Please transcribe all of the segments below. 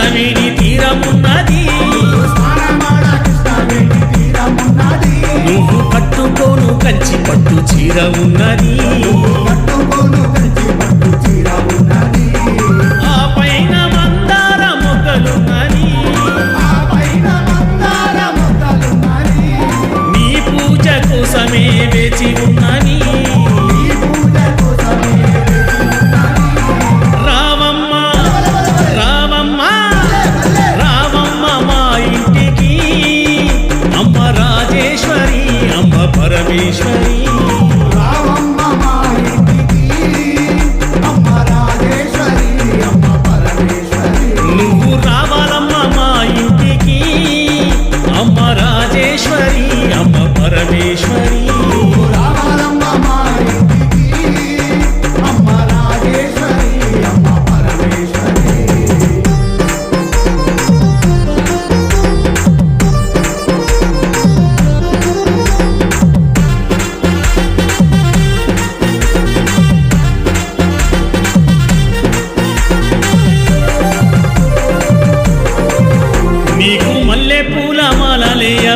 కృష్ణవేణి తీరమున్నది. నువ్వు పట్టుకోను కంచి పట్టు చీర ఉన్నది. పట్టుకోను కంచి పట్టు చీర ఉన్నది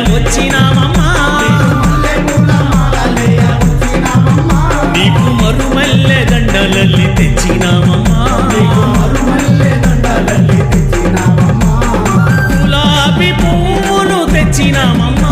వచ్చినామమ్మా నీకు మరుమల్లె దండలల్లి తెచ్చినామమ్మా గులాబీ పువ్వును తెచ్చినామమ్మా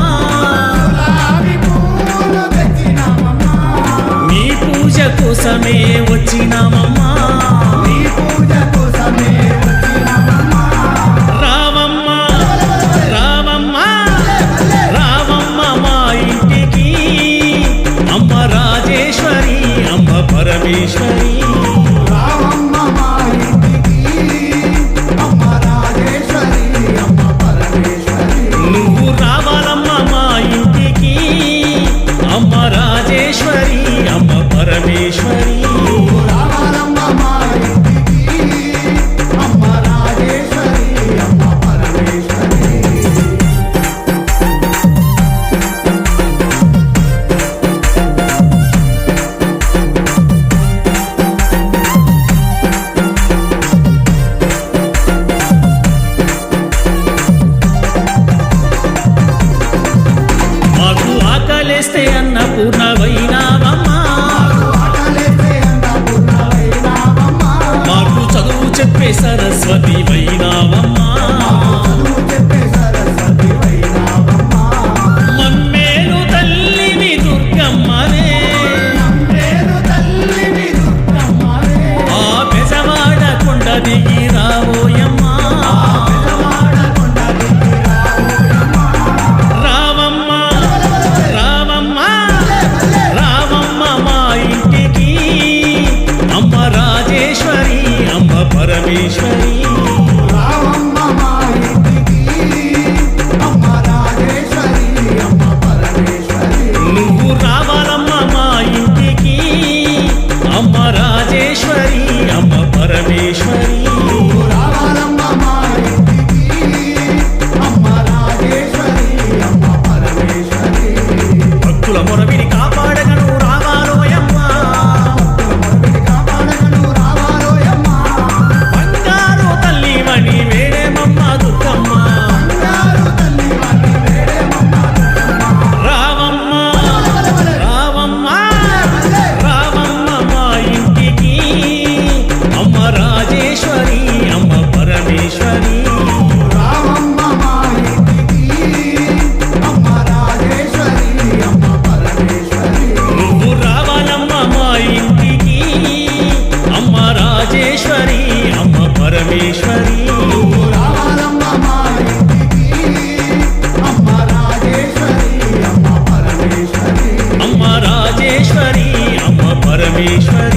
పరమేశ్వరి. అమ్మ రాజేశ్వరి అమ్మ పరమేశ్వరి.